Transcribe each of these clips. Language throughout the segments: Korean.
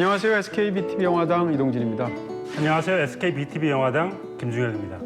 안녕하세요. SKBTV 영화당 이동진입니다. 안녕하세요. SK BTV 영화당 김중현입니다.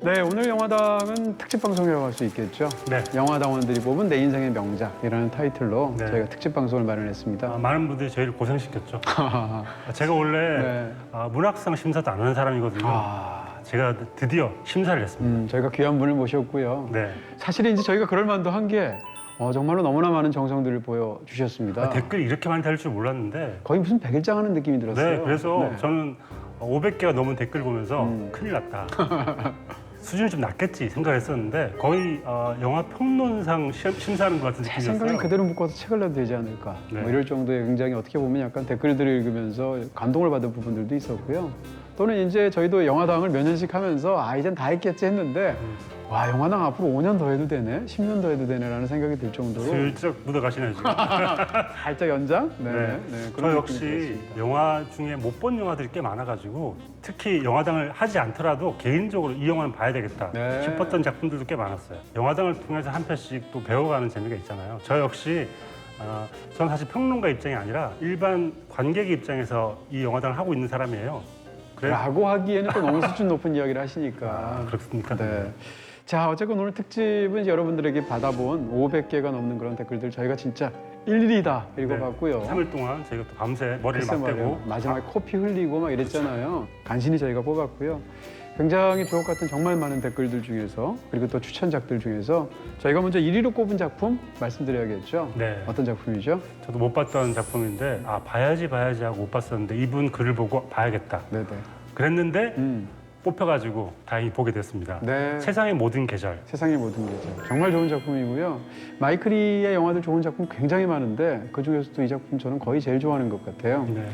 네, 오늘 영화당은 특집 방송이라고 할 수 있겠죠. 네. 영화당원들이 뽑은 내 인생의 명작이라는 타이틀로 네. 저희가 특집 방송을 마련했습니다. 아, 많은 분들이 저희를 고생시켰죠. 제가 원래 네. 아, 문학상 심사도 안 하는 사람이거든요. 아, 제가 드디어 심사를 했습니다. 음, 저희가 귀한 분을 모셨고요. 네. 사실 이제 저희가 그럴 만도 한 게 어, 정말로 너무나 많은 정성들을 보여주셨습니다. 아, 댓글이 이렇게 많이 달릴 줄 몰랐는데. 거의 무슨 백일장 하는 느낌이 들었어요. 네. 그래서 네. 저는 500개가 넘은 댓글 보면서 음. 큰일 났다. 수준이 좀 낮겠지 생각했었는데 거의 어, 영화 평론상 시험, 심사하는 것 같은 제 느낌이었어요. 생각엔 그대로 묶어서 책을 내도 되지 않을까 네. 뭐 이럴 정도의 굉장히 어떻게 보면 약간 댓글들을 읽으면서 감동을 받은 부분들도 있었고요 또는 이제 저희도 영화당을 몇 년씩 하면서 아 이젠 다 했겠지 했는데 음. 와 영화당 앞으로 5년 더 해도 되네 10년 더 해도 되네라는 생각이 들 정도로 슬쩍 묻어가시네요 지금. 살짝 연장? 네, 네. 네, 저 역시 들었습니다. 영화 중에 못 본 영화들이 꽤 많아가지고 특히 영화당을 하지 않더라도 개인적으로 이 영화는 봐야 되겠다 네. 싶었던 작품들도 꽤 많았어요. 영화당을 통해서 한 편씩 또 배워가는 재미가 있잖아요. 저 역시 어, 전 사실 평론가 입장이 아니라 일반 관객 입장에서 이 영화당을 하고 있는 사람이에요. 그래 라고 하기에는 또 너무 수준 높은 이야기를 하시니까 아, 그렇습니까? 네. 자, 어쨌건 오늘 특집은 여러분들에게 받아본 500개가 넘는 그런 댓글들 저희가 진짜 일일이 다 읽어봤고요. 3일 동안 저희가 또 밤새 머리를 글쎄 말이에요. 맞대고 마지막에 코피 흘리고 막 이랬잖아요. 간신히 저희가 뽑았고요. 굉장히 주옥 같은 정말 많은 댓글들 중에서 그리고 또 추천작들 중에서 저희가 먼저 1위로 꼽은 작품 말씀드려야겠죠. 네. 어떤 작품이죠? 저도 못 봤던 작품인데 아 봐야지 봐야지 하고 못 봤었는데 이분 글을 보고 봐야겠다. 네네. 그랬는데 음, 뽑혀가지고 다행히 보게 됐습니다. 네. 세상의 모든 계절. 세상의 모든 계절. 정말 좋은 작품이고요. 마이클리의 영화들 좋은 작품 굉장히 많은데 그 중에서도 이 작품 저는 거의 제일 좋아하는 것 같아요. 네.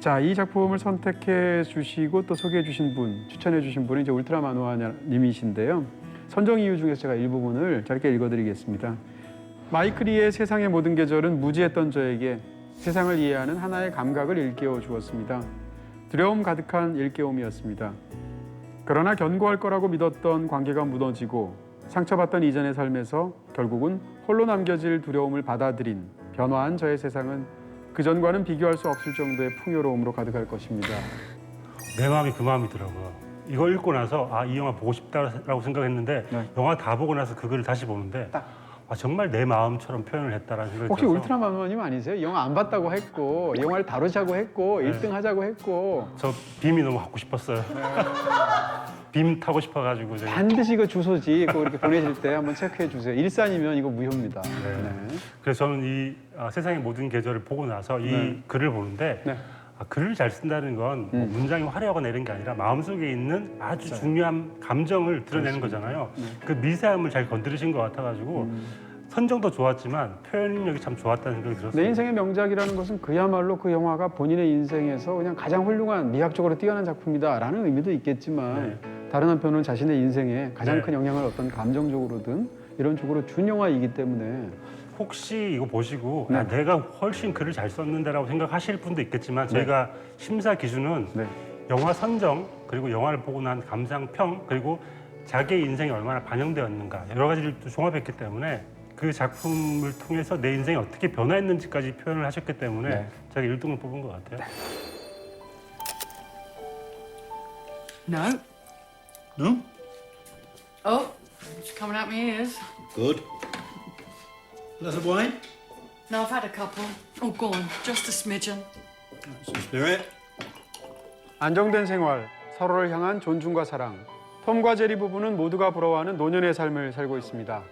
자, 이 작품을 선택해 주시고 또 소개해 주신 분, 추천해 주신 분이 이제 울트라 만화님이신데요. 선정 이유 중에서 제가 일부분을 짧게 읽어 드리겠습니다. 마이클리의 세상의 모든 계절은 무지했던 저에게 세상을 이해하는 하나의 감각을 일깨워 주었습니다. 두려움 가득한 일깨움이었습니다. 그러나 견고할 거라고 믿었던 관계가 무너지고 상처받던 이전의 삶에서 결국은 홀로 남겨질 두려움을 받아들인 변화한 저의 세상은 그전과는 비교할 수 없을 정도의 풍요로움으로 가득할 것입니다. 내 마음이 그 마음이더라고요. 이거 읽고 나서 아 이 영화 보고 싶다라고 생각했는데 네. 영화 다 보고 나서 그 글을 다시 보는데 딱. 아, 정말 내 마음처럼 표현을 했다라는 생각이 혹시 들어서 울트라만원님 아니세요? 이 영화 안 봤다고 했고 이 영화를 다루자고 했고 네. 1등 하자고 했고 저 빔이 너무 갖고 싶었어요. 네. 빔 타고 싶어가지고 제가 반드시 그 주소지 꼭 이렇게 보내실 때 한번 체크해 주세요. 일산이면 이거 무효입니다. 네. 네. 그래서 저는 이 아, 세상의 모든 계절을 보고 나서 이 네. 글을 보는데 네. 아, 글을 잘 쓴다는 건뭐 음. 문장이 화려하거나 이런 게 아니라 마음속에 있는 아주 중요한 감정을 드러내는 거잖아요. 네. 그 미세함을 잘 건드리신 것 같아가지고 음. 선정도 좋았지만 표현력이 참 좋았다는 생각이 들었어요. 내 인생의 명작이라는 것은 그야말로 그 영화가 본인의 인생에서 그냥 가장 훌륭한 미학적으로 뛰어난 작품이다라는 의미도 있겠지만 다른 한편으로는 자신의 인생에 가장 네. 큰 영향을 어떤 감정적으로든 이런 쪽으로 준 영화이기 때문에 혹시 이거 보시고 네. 아, 내가 훨씬 글을 잘 썼는데라고 생각하실 분도 있겠지만 저희가 심사 기준은 네. 영화 선정 그리고 영화를 보고 난 감상 평 그리고 자기의 인생이 얼마나 반영되었는가 여러 가지를 또 종합했기 때문에 그 작품을 통해서 내 인생이 어떻게 변화했는지까지 표현을 하셨기 때문에 네. 제가 1등을 뽑은 것 같아요. No. No? Oh, it's coming out my ears. Good. Glass of wine? No, I've had a couple. Oh, go on, just a smidgen. Some spirit. 안정된 생활, 서로를 향한 존중과 사랑. 톰과 제리 부부는 모두가 부러워하는 노년의 삶을 살고 있습니다.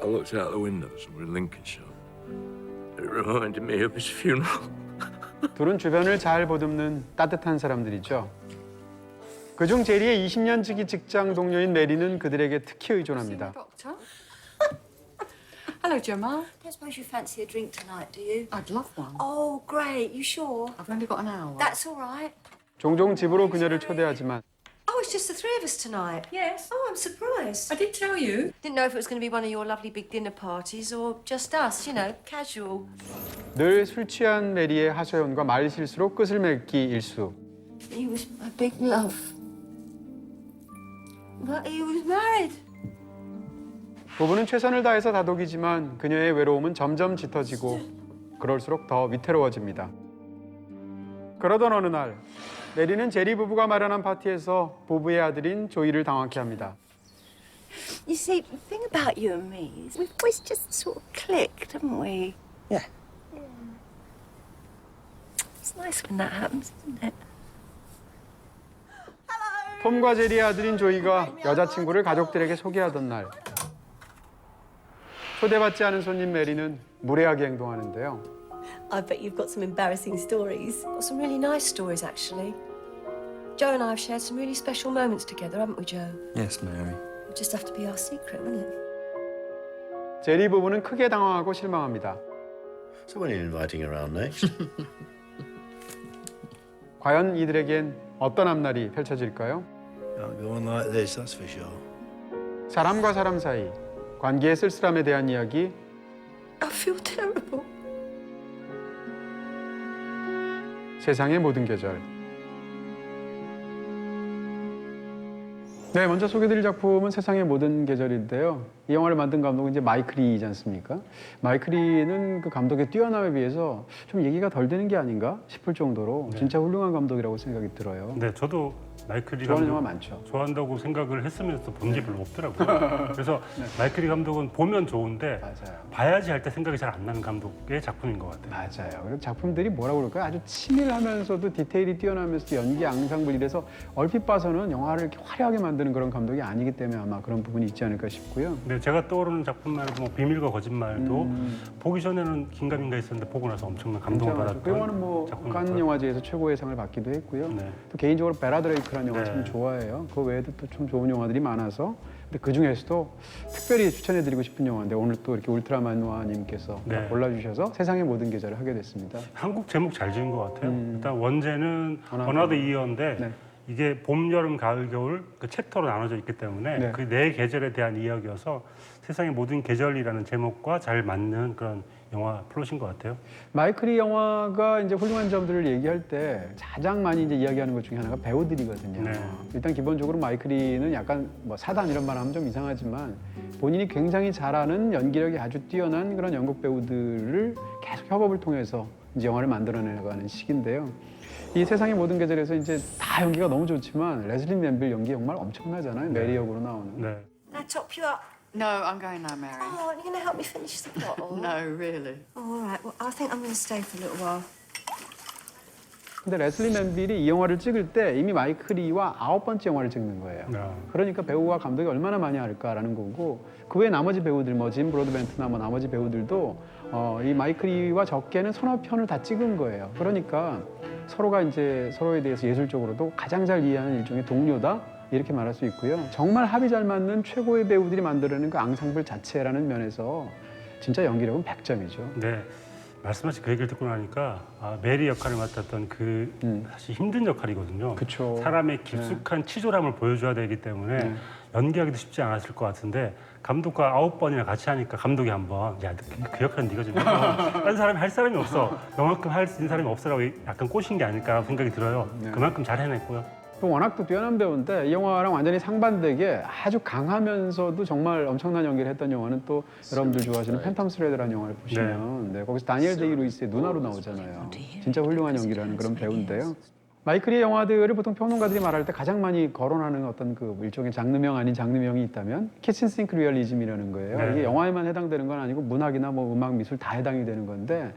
I looked out the windows and we're in Lincolnshire. It reminded me of his funeral. 둘은 주변을 잘 보듬는 따뜻한 사람들이죠. 그중 제리의 20년 지기 직장 동료인 메리는 그들에게 특히 의존합니다. Doctor. Hello, Gemma. Don't suppose you fancy a drink tonight, do you? I'd love one. Oh, great. You sure? I've only got an hour. That's all right. 종종 집으로 그녀를 초대하지만 Oh, it's just the three of us tonight. Yes. Oh, I'm surprised. I did tell you. Didn't know if it was going to be one of your lovely big dinner parties or just us, you know, casual. 늘 술 취한 메리의 하소연과 말 실수로 끝을 맺기 일수. He was my big love. But he was married. 부부는 최선을 다해서 다독이지만 그녀의 외로움은 점점 짙어지고 그럴수록 더 위태로워집니다. 그러던 어느 날 메리는 제리 부부가 마련한 파티에서 부부의 아들인 조이를 당황케 합니다. You see, the thing about you and me is we've always just sort of clicked, haven't we? Yeah. It's nice when that happens, isn't it? 톰과 제리의 아들인 조이가 여자친구를 가족들에게 소개하던 날 초대받지 않은 손님 메리는 무례하게 행동하는데요. I bet you've got some embarrassing stories. Got some really nice stories, actually. Joe and I have shared some really special moments together, haven't we, Joe? Yes, Mary. It'll just have to be our secret, won't it? 제리 부부는 크게 당황하고 실망합니다. So when are you inviting around next? 과연 이들에겐 어떤 앞날이 펼쳐질까요? Can't go on like this, that's for sure. 사람과 사람 사이 관계의 쓸쓸함에 대한 이야기 I feel terrible. 세상의 모든 계절. 네, 먼저 소개드릴 작품은 세상의 모든 계절인데요. 이 영화를 만든 감독은 이제 마이클 리이지 않습니까? 마이클 리는 그 감독의 뛰어남에 비해서 좀 얘기가 덜 되는 게 아닌가 싶을 정도로 네. 진짜 훌륭한 감독이라고 생각이 들어요. 네, 저도 마이클 리 좋아하는 감독 영화 많죠. 좋아한다고 생각을 했으면서 본 게 별로 없더라고요. 그래서 마이클 리 감독은 보면 좋은데 맞아요. 봐야지 할 때 생각이 잘 안 나는 감독의 작품인 것 같아요. 맞아요. 그리고 작품들이 뭐라고 그럴까요? 아주 치밀하면서도 디테일이 뛰어나면서 연기, 앙상블 이래서 얼핏 봐서는 영화를 이렇게 화려하게 만드는 그런 감독이 아니기 때문에 아마 그런 부분이 있지 않을까 싶고요. 네, 제가 떠오르는 작품만 해도 뭐 비밀과 거짓말도 음. 보기 전에는 긴가민가 했었는데 보고 나서 엄청난 감동을 진짜 받았던 그 영화는 뭐칸 같아요. 영화제에서 최고의 상을 받기도 했고요. 네. 또 개인적으로 베라드레이크 라는 영화 네. 참 좋아해요. 그 외에도 또 좀 좋은 영화들이 많아서 근데 그 중에서도 특별히 추천해드리고 싶은 영화인데 오늘 또 이렇게 울트라만화님께서 네. 골라주셔서 세상의 모든 계절을 하게 됐습니다. 한국 제목 잘 지은 것 같아요. 음. 일단 원제는 어나더 이어인데 네. 이게 봄, 여름, 가을, 겨울 그 챕터로 나눠져 있기 때문에 네. 그 네 계절에 대한 이야기여서 세상의 모든 계절이라는 제목과 잘 맞는 그런 영화 플롯인 것 같아요. 마이클이 영화가 이제 훌륭한 점들을 얘기할 때 가장 많이 이제 이야기하는 것 중에 하나가 배우들이거든요. 네. 일단 기본적으로 마이클이는 약간 뭐 사단 이런 말 하면 좀 이상하지만 본인이 굉장히 잘하는 연기력이 아주 뛰어난 그런 연극 배우들을 계속 협업을 통해서 이제 영화를 만들어내가는 시기인데요. 이 세상의 모든 계절에서 이제 다 연기가 너무 좋지만 레슬리 맨빌 연기 정말 엄청나잖아요. 메리 역으로 나오는. 네. Up? No, I'm going now, Mary. Oh, are you going to help me finish the bottle? No, really. Oh, all right. Well, I think I'm going to stay for a little while. 근데 레슬리 맨빌이 이 영화를 찍을 때 이미 마이클 이와 아홉 번째 영화를 찍는 거예요. 네. 그러니까 배우와 감독이 얼마나 많이 할까라는 거고 그 외 나머지 배우들 뭐 짐 브로드벤트나 뭐 나머지 배우들도 어, 이 마이클 이와 적게는 서너 편을 다 찍은 거예요. 그러니까 서로가 이제 서로에 대해서 예술적으로도 가장 잘 이해하는 일종의 동료다 이렇게 말할 수 있고요. 정말 합이 잘 맞는 최고의 배우들이 만들어내는 그 앙상블 자체라는 면에서 진짜 연기력은 100점이죠. 네. 말씀하신 그 얘기를 듣고 나니까 아, 메리 역할을 맡았던 그 음. 사실 힘든 역할이거든요. 그쵸. 사람의 깊숙한 치졸함을 보여줘야 되기 때문에 네. 연기하기도 쉽지 않았을 것 같은데 감독과 아홉 번이나 같이 하니까 감독이 한번 야, 그, 그 역할은 네가 좀. 다른 사람이 할 사람이 없어. 너만큼 할 수 있는 사람이 없어라고 약간 꼬신 게 아닐까 생각이 들어요. 네. 그만큼 잘 해냈고요. 또 워낙 또 뛰어난 배우인데 이 영화랑 완전히 상반되게 아주 강하면서도 정말 엄청난 연기를 했던 영화는 또 여러분들 좋아하시는 팬텀 스레드라는 영화를 보시면 네, 거기서 다니엘 데이 루이스의 누나로 나오잖아요. 진짜 훌륭한 연기를 하는 그런 배우인데요. 마이클의 영화들을 보통 평론가들이 말할 때 가장 많이 거론하는 어떤 그 일종의 장르명 아닌 장르명이 있다면 키친 싱크 리얼리즘이라는 거예요. 네. 이게 영화에만 해당되는 건 아니고 문학이나 뭐 음악 미술 다 해당이 되는 건데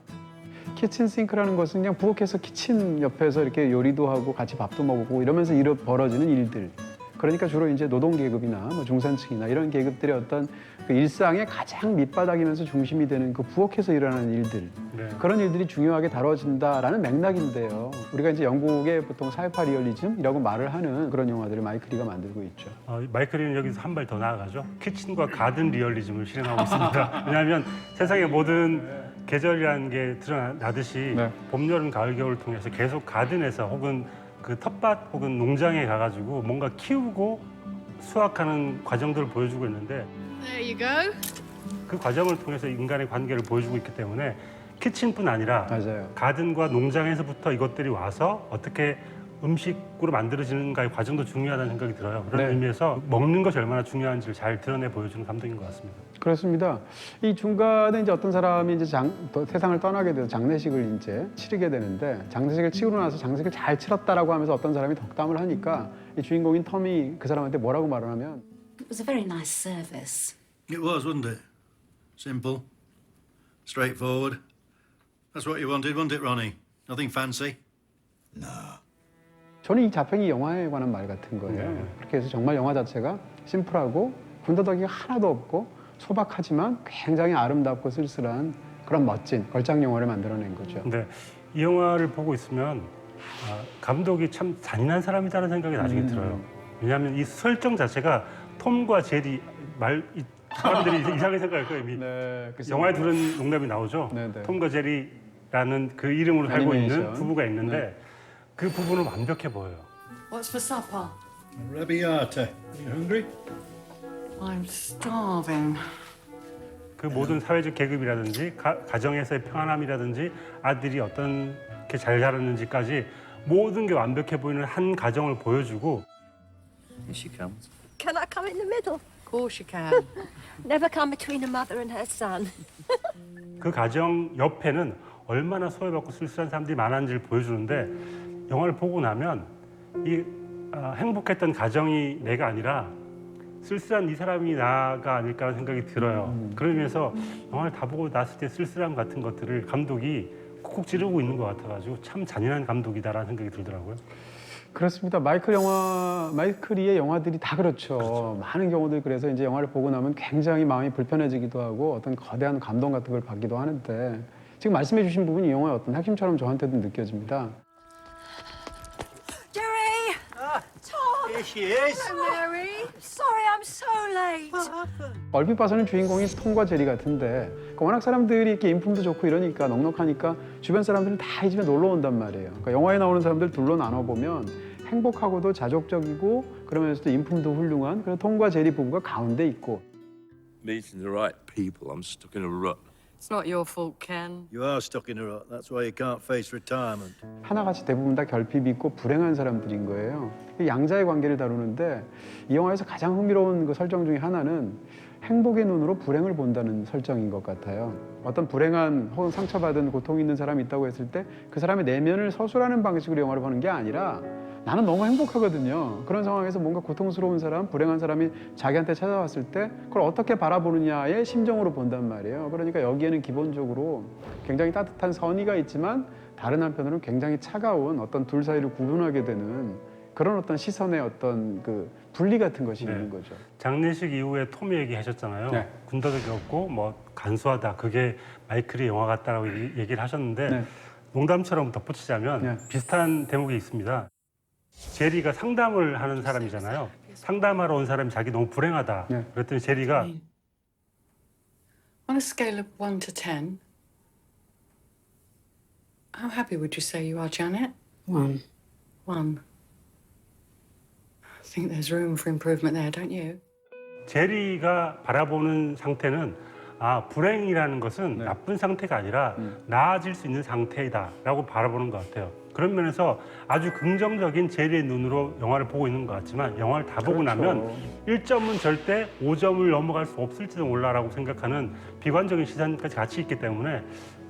키친 싱크라는 것은 그냥 부엌에서 키친 옆에서 이렇게 요리도 하고 같이 밥도 먹고 이러면서 일어 벌어지는 일들. 그러니까 주로 이제 노동 계급이나 뭐 중산층이나 이런 계급들의 어떤 그 일상의 가장 밑바닥이면서 중심이 되는 그 부엌에서 일어나는 일들. 네. 그런 일들이 중요하게 다뤄진다라는 맥락인데요. 우리가 이제 영국의 보통 사회파 리얼리즘이라고 말을 하는 그런 영화들을 마이클리가 만들고 있죠. 어, 마이클은 여기서 한 발 더 나아가죠. 키친과 가든 리얼리즘을 실행하고 있습니다. 왜냐하면 세상의 모든 계절이라는 게 드러나듯이 네. 봄, 여름, 가을, 겨울을 통해서 계속 가든에서 혹은 그 텃밭 혹은 농장에 가가지고 뭔가 키우고 수확하는 과정들을 보여주고 있는데 There you go. 그 과정을 통해서 인간의 관계를 보여주고 있기 때문에 키친뿐 아니라 맞아요. 가든과 농장에서부터 이것들이 와서 어떻게 음식으로 만들어지는가의 과정도 중요하다는 생각이 들어요. 그런 네. 의미에서 먹는 것이 얼마나 중요한지를 잘 드러내 보여주는 감독인 것 같습니다. 그렇습니다. 이 중간에 이제 어떤 사람이 이제 장, 또 세상을 떠나게 돼서 장례식을 이제 치르게 되는데 장례식을 치르고 나서 장례식을 잘 치렀다라고 하면서 어떤 사람이 덕담을 하니까 이 주인공인 텀이 그 사람한테 뭐라고 말을 하면 It was a very nice service. It was, wasn't it? Simple, straightforward. That's what you wanted, wasn't it, Ronnie? Nothing fancy. 저는 이 자평이 영화에 관한 말 같은 거예요. 그렇게 해서 정말 영화 자체가 심플하고 군더더기가 하나도 없고 소박하지만 굉장히 아름답고 쓸쓸한 그런 멋진 걸작 영화를 만들어낸 거죠. 근데 이 영화를 보고 있으면 아, 감독이 참 잔인한 사람이다는 생각이 나중에 음. 들어요. 왜냐하면 이 설정 자체가 톰과 제리 말 이, 사람들이 이상하게 생각할 거예요. 이미 네. 영화에 그런 농담이 나오죠. 네, 네. 톰과 제리라는 그 이름으로 살고 애니메이션. 있는 부부가 있는데 네. 그 부부는 완벽해 보여요. What's for supper? Arrabbiata. You hungry? I'm starving. 그 모든 사회적 계급이라든지 가, 가정에서의 평안함이라든지 아들이 어떻게 잘 자랐는지까지 모든 게 완벽해 보이는 한 가정을 보여주고 Here she comes. Can I come in the middle? Of course you can. Never come between a mother and her son. 그 가정 옆에는 얼마나 소외받고 쓸쓸한 사람들이 많았는지를 보여주는데 영화를 보고 나면 이 아, 행복했던 가정이 내가 아니라 쓸쓸한 이 사람이 나가 아닐까 하는 생각이 들어요. 그런 의미에서 영화를 다 보고 났을 때 쓸쓸함 같은 것들을 감독이 콕콕 찌르고 있는 것 같아가지고 참 잔인한 감독이다라는 생각이 들더라고요. 그렇습니다. 마이클 영화, 마이클리의 영화들이 다 그렇죠. 많은 경우들 그래서 이제 영화를 보고 나면 굉장히 마음이 불편해지기도 하고 어떤 거대한 감동 같은 걸 받기도 하는데 지금 말씀해주신 부분이 이 영화의 어떤 핵심처럼 저한테도 느껴집니다. Jerry! Tom! Here she is. Hello, Mary. Sorry I'm so late. 얼핏 봐서는 주인공이 톰과 제리 같은데 그러니까 워낙 사람들이 이렇게 인품도 좋고 이러니까 넉넉하니까 주변 사람들은 다 이 집에 놀러 온단 말이에요. 그러니까 영화에 나오는 사람들 둘로 나눠 보면 행복하고도 자족적이고 그러면서도 인품도 훌륭한 그런 톰과 제리 부부가 가운데 있고 Meeting the right people. I'm stuck in a rut. It's not your fault, Ken. You are stuck in a rut. That's why you can't face retirement. 하나같이 대부분 다 결핍이 있고 불행한 사람들인 거예요. 이 양자의 관계를 다루는데 이 영화에서 가장 흥미로운 그 설정 중에 하나는 행복의 눈으로 불행을 본다는 설정인 것 같아요. 어떤 불행한 혹은 상처받은 고통 있는 사람이 있다고 했을 때 그 사람의 내면을 서술하는 방식으로 영화를 보는 게 아니라 나는 너무 행복하거든요. 그런 상황에서 뭔가 고통스러운 사람, 불행한 사람이 자기한테 찾아왔을 때 그걸 어떻게 바라보느냐의 심정으로 본단 말이에요. 그러니까 여기에는 기본적으로 굉장히 따뜻한 선의가 있지만 다른 한편으로는 굉장히 차가운 어떤 둘 사이를 구분하게 되는 그런 어떤 시선의 어떤 그 분리 같은 것이 네. 있는 거죠. 장례식 이후에 톰이 얘기하셨잖아요. 네. 군더더기 없고 뭐 간소하다. 그게 마이클의 영화 같다라고 얘기- 얘기를 하셨는데 네. 농담처럼 덧붙이자면 네. 비슷한 대목이 있습니다. 제리가 상담을 하는 사람이잖아요. 상담하러 온 사람이 자기 너무 불행하다. 네. 그랬더니 제리가 On a scale of 1 to 10, how happy would you say you are, Janet? One. 1. I think there's room for improvement there, don't you? 제리가 바라보는 상태는 아 불행이라는 것은 네. 나쁜 상태가 아니라 음. 나아질 수 있는 상태이다라고 바라보는 것 같아요. 그런 면에서 아주 긍정적인 제리의 눈으로 영화를 보고 있는 것 같지만 영화를 다 보고 그렇죠. 나면 1점은 절대 5점을 넘어갈 수 없을지도 몰라라고 생각하는 비관적인 시선까지 같이 있기 때문에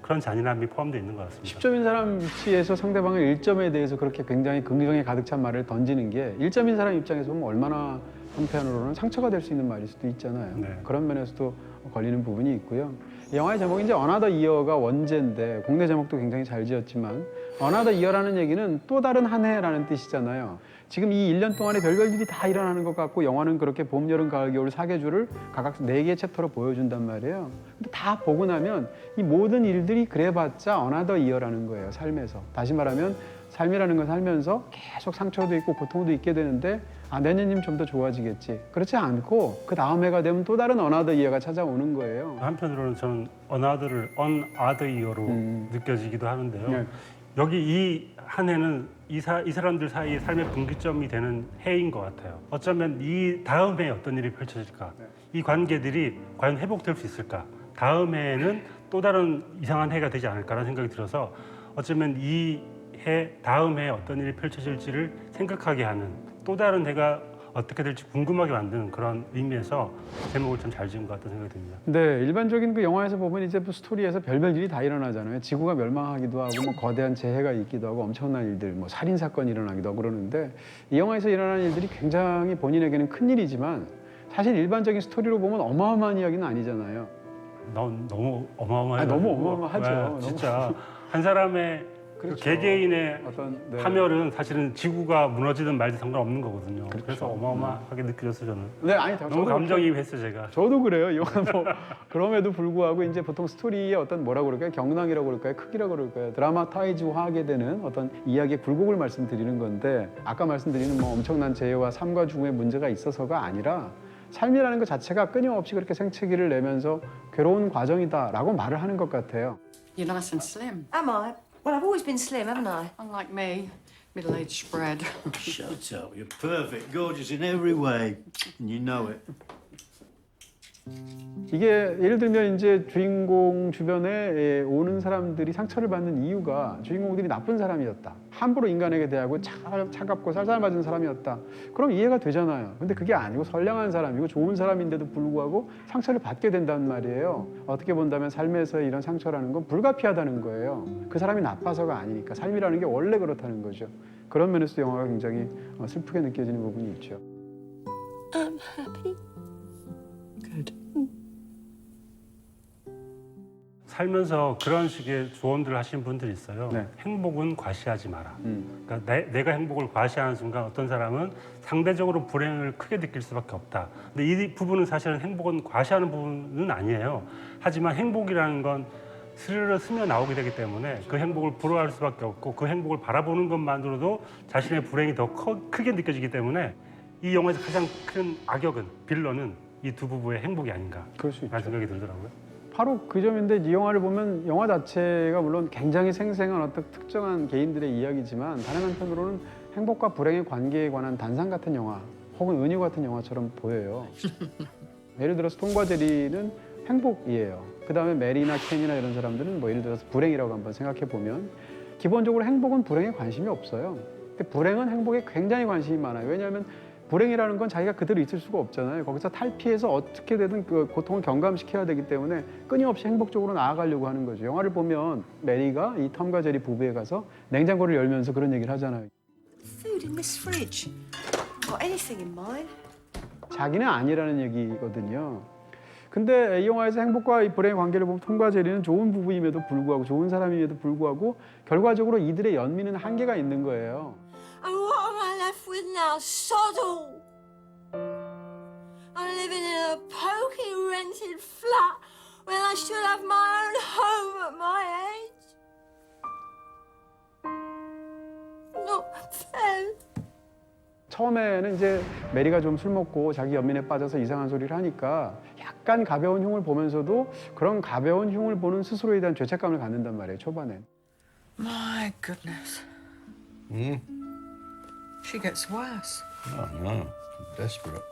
그런 잔인함이 포함되어 있는 것 같습니다. 10점인 사람 위치에서 상대방의 1점에 대해서 그렇게 굉장히 긍정에 가득 찬 말을 던지는 게 1점인 사람 입장에서 보면 얼마나 한편으로는 상처가 될 수 있는 말일 수도 있잖아요. 네. 그런 면에서도 걸리는 부분이 있고요. 이 영화의 제목이 이제 어나더 이어가 원제인데 국내 제목도 굉장히 잘 지었지만 어나더 이어라는 얘기는 또 다른 한 해라는 뜻이잖아요. 지금 이 1년 동안에 별별 일이 다 일어나는 것 같고 영화는 그렇게 봄, 여름, 가을, 겨울 사계주를 각각 네 개의 챕터로 보여준단 말이에요. 근데 다 보고 나면 이 모든 일들이 그래봤자 어나더 이어라는 거예요. 삶에서. 다시 말하면 삶이라는 건 살면서 계속 상처도 있고 고통도 있게 되는데 아 내년이면 좀 더 좋아지겠지. 그렇지 않고 그 다음 해가 되면 또 다른 어나더 이어가 찾아오는 거예요. 한편으로는 저는 어나더를 언아더 이어로 음. 느껴지기도 하는데요. 네. 여기 이 한 해는 이, 사, 이 사람들 사이의 삶의 분기점이 되는 해인 것 같아요. 어쩌면 이 다음 해에 어떤 일이 펼쳐질까? 네. 이 관계들이 과연 회복될 수 있을까? 다음 해에는 또 다른 이상한 해가 되지 않을까라는 생각이 들어서 어쩌면 이 해 다음 해에 어떤 일이 펼쳐질지를 생각하게 하는 또 다른 해가 어떻게 될지 궁금하게 만드는 그런 의미에서 제목을 참 잘 지은 것 같다는 생각이 듭니다. 네, 일반적인 그 영화에서 보면 이제 뭐 스토리에서 별별 일이 다 일어나잖아요. 지구가 멸망하기도 하고 뭐 거대한 재해가 있기도 하고 엄청난 일들, 뭐 살인 사건이 일어나기도 하고 그러는데 이 영화에서 일어나는 일들이 굉장히 본인에게는 큰 일이지만 사실 일반적인 스토리로 보면 어마어마한 이야기는 아니잖아요. 너무, 어마어마해. 아, 너무 어마어마하죠. 너무. 진짜 한 사람의 그 그렇죠. 개개인의 어떤 네. 파멸은 사실은 지구가 무너지든 말든 상관없는 거거든요. 그래서 그렇죠. 어마어마하게 느껴졌어요 저는. 네, 아니 저- 너무 감정이입했어요 제가. 저도 그래요. 이 영화 뭐 그럼에도 불구하고 이제 보통 스토리의 어떤 뭐라 그럴까요? 경랑이라고 그럴까요? 크기라고 그럴까요? 드라마타이즈화하게 되는 어떤 이야기의 굴곡을 말씀드리는 건데 아까 말씀드리는 뭐 엄청난 재해와 삶과 죽음의 문제가 있어서가 아니라 삶이라는 것 자체가 끊임없이 그렇게 생채기를 내면서 괴로운 과정이다라고 말을 하는 것 같아요. You're nice and slim, Am I? Well, I've always been slim, haven't I? unlike me, middle-aged spread. Oh, shut up. You're perfect, gorgeous in every way, and you know it. 이게 예를 들면 이제 주인공 주변에 예, 오는 사람들이 상처를 받는 이유가 주인공들이 나쁜 사람이었다. 함부로 인간에게 대하고 차, 차갑고 살살 맞은 사람이었다. 그럼 이해가 되잖아요. 근데 그게 아니고 선량한 사람이고 좋은 사람인데도 불구하고 상처를 받게 된단 말이에요. 어떻게 본다면 삶에서 이런 상처라는 건 불가피하다는 거예요. 그 사람이 나빠서가 아니니까 삶이라는 게 원래 그렇다는 거죠. 그런 면에서 영화가 굉장히 어, 슬프게 느껴지는 부분이 있죠. I'm happy. 살면서 그런 식의 조언들을 하신 분들이 있어요. 네. 행복은 과시하지 마라. 음. 그러니까 내, 가 행복을 과시하는 순간 어떤 사람은 상대적으로 불행을 크게 느낄 수밖에 없다. 근데 이 부분은 사실은 행복은 과시하는 부분은 아니에요. 하지만 행복이라는 건 스르르 스며 나오게 되기 때문에 그 행복을 부러워할 수밖에 없고 그 행복을 바라보는 것만으로도 자신의 불행이 더 커- 크게 느껴지기 때문에 이 영화에서 가장 큰 악역은 빌런은 이 두 부부의 행복이 아닌가 그럴 수 있죠. 라는 생각이 들더라고요. 바로 그 점인데 이 영화를 보면 영화 자체가 물론 굉장히 생생한 어떤 특정한 개인들의 이야기지만 다른 한편으로는 행복과 불행의 관계에 관한 단상 같은 영화 혹은 은유 같은 영화처럼 보여요. 예를 들어서 톰과 제리는 행복이에요. 그 다음에 메리나 켄이나 이런 사람들은 뭐 예를 들어서 불행이라고 한번 생각해 보면 기본적으로 행복은 불행에 관심이 없어요. 근데 불행은 행복에 굉장히 관심이 많아요. 왜냐하면 불행이라는 건 자기가 그대로 있을 수가 없잖아요. 거기서 탈피해서 어떻게 되든 그 고통을 경감시켜야 되기 때문에 끊임없이 행복적으로 나아가려고 하는 거죠. 영화를 보면 메리가 이 톰과 제리 부부에 가서 냉장고를 열면서 그런 얘기를 하잖아요. Food in this fridge. Got anything in mind? 자기는 아니라는 얘기거든요. 근데 이 영화에서 행복과 이 불행의 관계를 보면 톰과 제리는 좋은 부부임에도 불구하고 좋은 사람임에도 불구하고 결과적으로 이들의 연민은 한계가 있는 거예요. With now? Sod all! I'm living in a pokey rented flat when I should have my own home at my age. Not fair. 처음에는 이제 메리가 좀 술 먹고 자기 연민에 빠져서 이상한 소리를 하니까 약간 가벼운 흉을 보면서도 그런 가벼운 흉을 보는 스스로에 대한 죄책감을 갖는단 말이에요 초반에 My goodness. She gets worse. Oh, no. Desperate.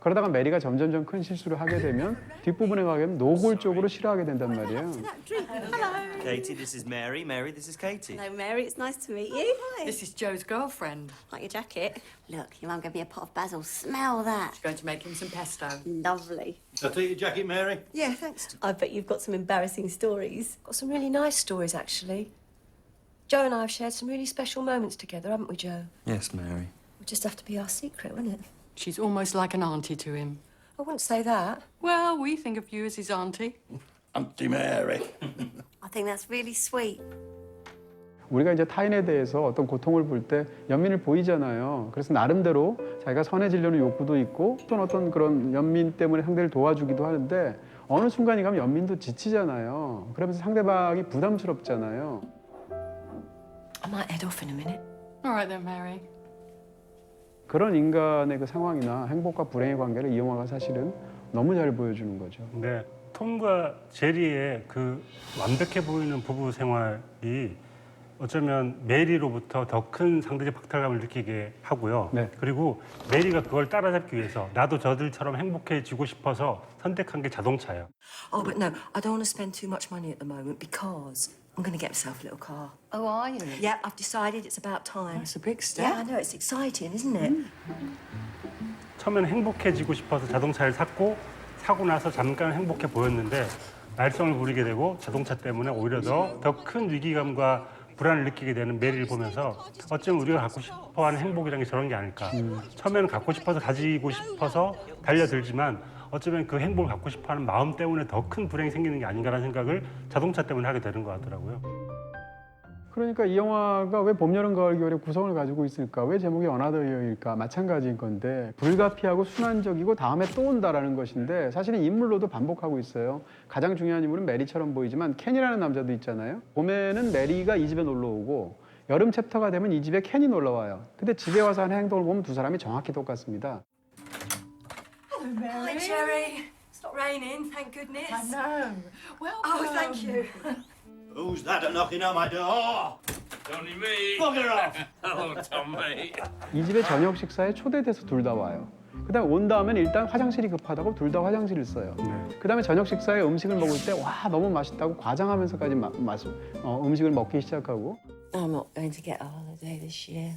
그러다가 메리가 점점점 큰 실수를 하게 되면 뒷부분에 가게 되면 노골적으로 싫어하게 된단 말이에요 Katie, this is Mary. Mary, this is Katie. Hello, Mary. It's nice to meet you. Hi. This is Joe's girlfriend. Like your jacket. Look, your mum gave me a pot of basil. Smell that. She's going to make him some pesto. Lovely. I'll take your jacket, Mary. Yeah, thanks. I bet you've got some embarrassing stories. Got some really nice stories, actually. Joe and I have shared some really special moments together, haven't we, Joe? Yes, Mary. Would just have to be our secret, wouldn't it? She's almost like an auntie to him. I wouldn't say that. Well, we think of you as his auntie. Auntie Mary. I think that's really sweet. 우리가 이제 타인에 대해서 어떤 고통을 볼 때 연민을 보이잖아요. 그래서 나름대로 자기가 선해지려는 욕구도 있고 어떤 어떤 그런 연민 때문에 상대를 도와주기도 하는데 어느 순간이 가면 연민도 지치잖아요. 그러면서 상대방이 부담스럽잖아요. I might head off in a minute. All right then, Mary. 그런 인간의 그 상황이나 행복과 불행의 관계를 이 영화가 사실은 너무 잘 보여주는 거죠. 근데 톰과 제리의 그 완벽해 보이는 부부 생활이 어쩌면 메리로부터 더 큰 상대적 박탈감을 느끼게 하고요. 네. 그리고 메리가 그걸 따라잡기 위해서 나도 저들처럼 행복해지고 싶어서 선택한 게 자동차예요. Oh, but no, I don't want to spend too much money at the moment because I'm going to get myself a little car. Oh, are you? Yeah, I've decided it's about time. That's a big step. Yeah, I know, it's exciting, isn't it? 처음에는 행복해지고 싶어서 자동차를 샀고 사고 나서 잠깐 행복해 보였는데 말썽을 부리게 되고 자동차 때문에 오히려 더 더 큰 위기감과 불안을 느끼게 되는 메리를 보면서 어쩌면 우리가 갖고 싶어하는 행복이라는 게 저런 게 아닐까. 처음에는 갖고 싶어서 가지고 싶어서 달려들지만 어쩌면 그 행복을 갖고 싶어하는 마음 때문에 더 큰 불행이 생기는 게 아닌가라는 생각을 자동차 때문에 하게 되는 것 같더라고요. 그러니까 이 영화가 왜 봄, 여름, 가을, 겨울의 구성을 가지고 있을까? 왜 제목이 어나더 이어일까? 마찬가지인 건데 불가피하고 순환적이고 다음에 또 온다라는 것인데 사실은 인물로도 반복하고 있어요. 가장 중요한 인물은 메리처럼 보이지만 켄이라는 남자도 있잖아요. 봄에는 메리가 이 집에 놀러 오고 여름 챕터가 되면 이 집에 켄이 놀러 와요. 근데 집에 와서 하는 행동을 보면 두 사람이 정확히 똑같습니다. Hi, Cherry. It's not raining, thank goodness. I know. Well, Oh, thank you. Who's that a knocking on my door? Only me. Bugger off! Hello, Tommy. 이 집에 저녁 식사에 초대돼서 둘 다 와요. 그다음에 온 다음엔 일단 화장실이 급하다고 둘 다 화장실을 써요. 네. 그다음에 저녁 식사에 음식을 먹을 때 와 너무 맛있다고 과장하면서까지 마, 맛, 어, 음식을 먹기 시작하고 I'm not going to get a holiday this year.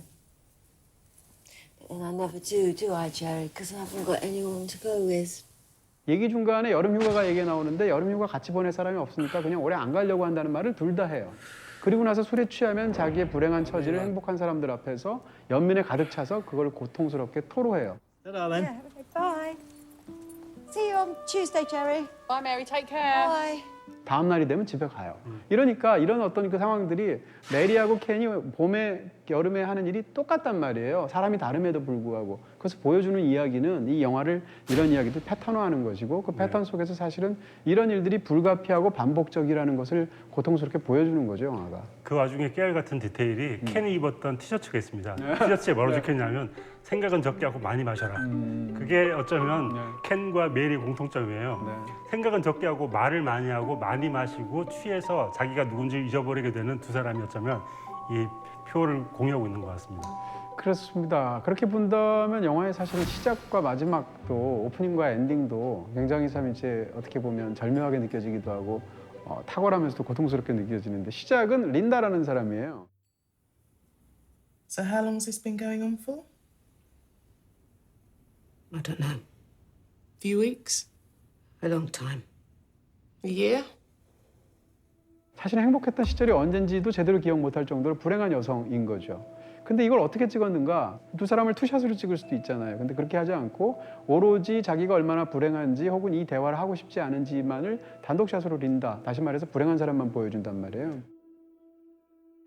And I never do, do I, Jerry? Because I haven't got anyone to go with. 얘기 중간에 여름 휴가가 얘기 나오는데 여름 휴가 같이 보낼 사람이 없으니까 그냥 올해 안 가려고 한다는 말을 둘 다 해요. 그리고 나서 술에 취하면 자기의 불행한 처지를 행복한 사람들 앞에서 연민에 가득 차서 그걸 고통스럽게 토로해요. Ta-da then. Yeah, okay, bye. See you on Tuesday, Jerry. Bye, Mary. Take care. Bye. 다음 날이 되면 집에 가요. 이러니까 이런 어떤 그 상황들이 메리하고 켄이 봄에 여름에 하는 일이 똑같단 말이에요. 사람이 다름에도 불구하고 그래서 보여주는 이야기는 이 영화를 이런 이야기들 패턴화하는 것이고 그 패턴 속에서 사실은 이런 일들이 불가피하고 반복적이라는 것을 고통스럽게 보여주는 거죠 영화가. 그 와중에 깨알 같은 디테일이 켄이 입었던 티셔츠가 있습니다. 티셔츠에 뭐라고 적혀있냐면 생각은 적게 하고 많이 마셔라. 그게 어쩌면 네. 켄과 메리의 공통점이에요. 네. 생각은 적게 하고 말을 많이 하고 많이 마시고 취해서 자기가 누군지 잊어버리게 되는 두 사람이 어쩌면 이 표를 공유하고 있는 것 같습니다. 그렇습니다. 그렇게 본다면 영화의 사실은 시작과 마지막도 오프닝과 엔딩도 굉장히 참 이제 어떻게 보면 절묘하게 느껴지기도 하고 어, 탁월하면서도 고통스럽게 느껴지는데 시작은 린다라는 사람이에요. So how long's this been going on for? I don't know. few weeks? A long time. A year? 사실 행복했던 시절이 언젠지도 제대로 기억 못할 정도로 불행한 여성인 거죠. 근데 이걸 어떻게 찍었는가? 두 사람을 투샷으로 찍을 수도 있잖아요. 근데 그렇게 하지 않고 오로지 자기가 얼마나 불행한지 혹은 이 대화를 하고 싶지 않은지만을 단독샷으로 린다. 다시 말해서 불행한 사람만 보여준단 말이에요.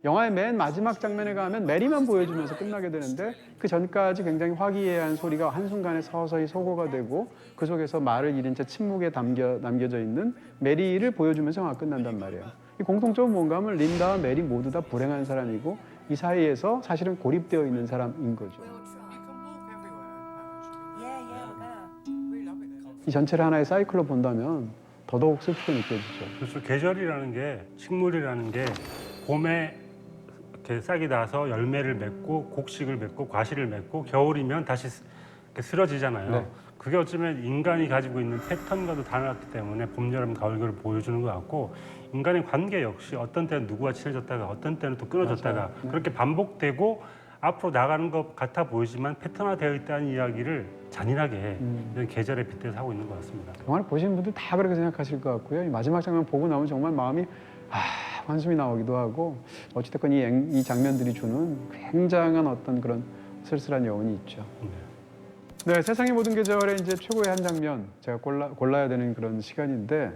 영화의 맨 마지막 장면에 가면 메리만 보여주면서 끝나게 되는데 그 전까지 굉장히 화기애애한 소리가 한순간에 서서히 소거가 되고 그 속에서 말을 잃은 채 침묵에 담겨, 남겨져 있는 메리를 보여주면서 영화가 끝난단 말이에요. 이 공통점은 뭔가 하면 린다와 메리 모두 다 불행한 사람이고 이 사이에서 사실은 고립되어 있는 사람인 거죠. 이 전체를 하나의 사이클로 본다면 더더욱 슬프게 느껴지죠. 그래서 계절이라는 게 식물이라는 게 봄에 이렇게 싹이 나서 열매를 맺고 곡식을 맺고 과실을 맺고 겨울이면 다시 쓰러지잖아요. 네. 그게 어쩌면 인간이 가지고 있는 패턴과도 달랐기 때문에 봄, 여름, 가을, 겨울을 보여주는 것 같고 인간의 관계 역시 어떤 때는 누구와 친해졌다가 어떤 때는 또 끊어졌다가 맞아요. 네. 그렇게 반복되고 앞으로 나가는 것 같아 보이지만 패턴화되어 있다는 이야기를 잔인하게 음. 이런 계절에 빗대서 하고 있는 것 같습니다. 영화를 보시는 분들 다 그렇게 생각하실 것 같고요. 이 마지막 장면 보고 나면 정말 마음이 아, 한숨이 나오기도 하고 어찌됐건 이, 앵- 이 장면들이 주는 굉장한 어떤 그런 쓸쓸한 여운이 있죠. 네, 세상의 모든 계절의 이제 최고의 한 장면 제가 골라, 골라야 되는 그런 시간인데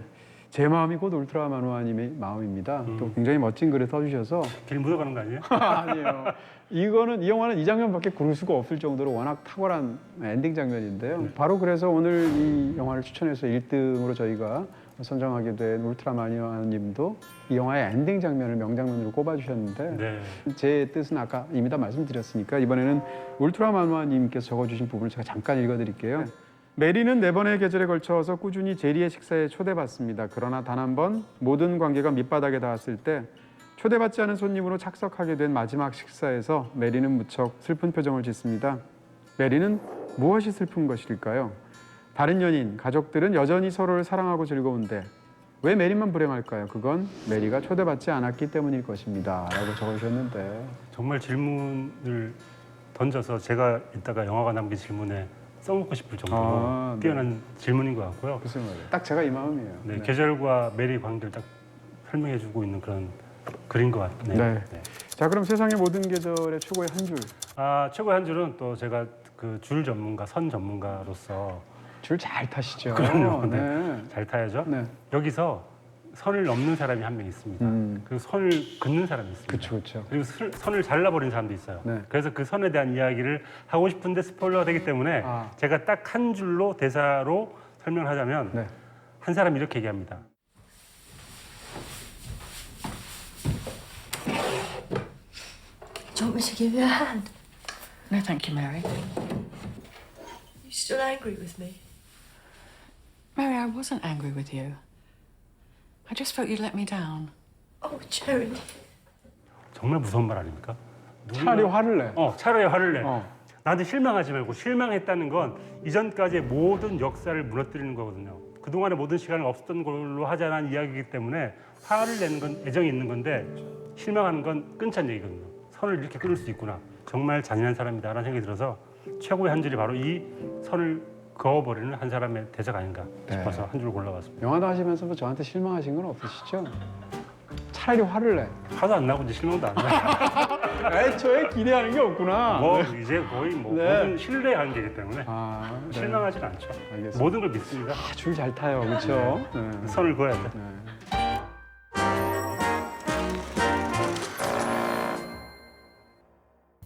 제 마음이 곧 울트라 마누아님의 마음입니다. 또 굉장히 멋진 글을 써주셔서 길 묻어가는 거 아니에요? 아니에요. 이거는 이 영화는 이 장면밖에 고를 수가 없을 정도로 워낙 탁월한 엔딩 장면인데요. 바로 그래서 오늘 이 영화를 추천해서 1등으로 저희가 선정하게 된 울트라 마니아님도 이 영화의 엔딩 장면을 명장면으로 꼽아주셨는데 네. 제 뜻은 아까 이미 다 말씀드렸으니까 이번에는 울트라 마누아님께서 적어주신 부분을 제가 잠깐 읽어드릴게요. 메리는 네 번의 계절에 걸쳐서 꾸준히 제리의 식사에 초대받습니다. 그러나 단 한 번 모든 관계가 밑바닥에 닿았을 때 초대받지 않은 손님으로 착석하게 된 마지막 식사에서 메리는 무척 슬픈 표정을 짓습니다. 메리는 무엇이 슬픈 것일까요? 다른 연인, 가족들은 여전히 서로를 사랑하고 즐거운데 왜 메리만 불행할까요? 그건 메리가 초대받지 않았기 때문일 것입니다. 라고 적으셨는데 정말 질문을 던져서 제가 이따가 영화가 남긴 질문에 써먹고 싶을 정도로 아, 네. 뛰어난 질문인 것 같고요. 무슨 말이에요? 딱 제가 이 마음이에요. 네, 계절과 메리 관계를 딱 설명해주고 있는 그런 글인 것 같네요. 네. 네. 자 그럼 세상의 모든 계절의 최고의 한 줄. 아 최고의 한 줄은 또 제가 그 줄 전문가, 선 전문가로서 줄 잘 타시죠. 그럼요. 네. 잘 타야죠. 네. 여기서 선을 넘는 사람이 한 명 있습니다. 음. 그리고 선을 긋는 사람이 있습니다. 그렇죠, 그렇죠. 그리고 설- 선을 잘라버린 사람도 있어요. 네. 그래서 그 선에 대한 이야기를 하고 싶은데 스포일러가 되기 때문에 아. 제가 딱 한 줄로 대사로 설명을 하자면 네. 한 사람이 이렇게 얘기합니다. Do you want me to give you a hand? No, thank you, Mary. You still angry with me? Mary, I wasn't angry with you. I just felt you'd let me down. Oh, Joan. 정말 무서운 말 아닙니까? 차라리 화를 내. 어, 차라리 화를 내. 어. 나한테 실망하지 말고 실망했다는 건 이전까지의 모든 역사를 무너뜨리는 거거든요. 그동안의 모든 시간을 없었던 걸로 하자는 이야기이기 때문에 화를 내는 건 애정이 있는 건데 실망하는 건 끊자는 얘기거든요. 선을 이렇게 끊을 수 있구나. 정말 잔인한 사람이다라는 생각이 들어서 최고의 한 줄이 바로 이 선을 그어버리는 한 사람의 대사가 아닌가 싶어서 한 줄 골라봤습니다. 영화도 하시면서 뭐 저한테 실망하신 건 없으시죠? 차라리 화를 내. 화도 안 나고 이제 실망도 안 나요. 애초에 기대하는 게 없구나. 뭐 네. 이제 거의 뭐 네. 모든 신뢰 관계이기 때문에 아, 네. 실망하진 않죠. 알겠습니다. 모든 걸 믿습니다. 줄잘 타요, 그렇죠? 네. 선을 그어야 돼. 네.